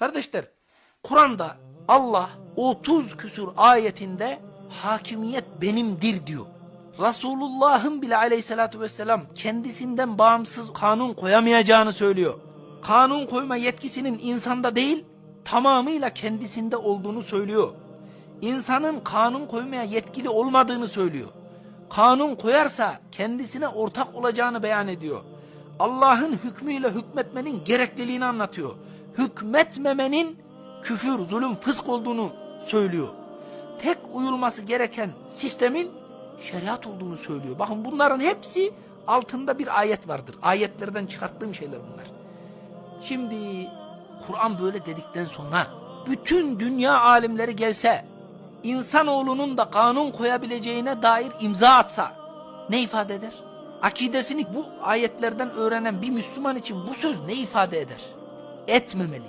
Kardeşler, Kur'an'da Allah 30 küsur ayetinde hakimiyet benimdir diyor. Resulullah'ın bile aleyhissalatü vesselam kendisinden bağımsız kanun koyamayacağını söylüyor. Kanun koyma yetkisinin insanda değil, tamamıyla kendisinde olduğunu söylüyor. İnsanın kanun koymaya yetkili olmadığını söylüyor. Kanun koyarsa kendisine ortak olacağını beyan ediyor. Allah'ın hükmüyle hükmetmenin gerekliliğini anlatıyor. Hükmetmemenin küfür, zulüm, fısk olduğunu söylüyor. Tek uyulması gereken sistemin şeriat olduğunu söylüyor. Bakın bunların hepsi altında bir ayet vardır. Ayetlerden çıkarttığım şeyler bunlar. Şimdi Kur'an böyle dedikten sonra bütün dünya alimleri gelse insanoğlunun da kanun koyabileceğine dair imza atsa ne ifade eder? Akidesini bu ayetlerden öğrenen bir Müslüman için bu söz ne ifade eder? Etmemeli.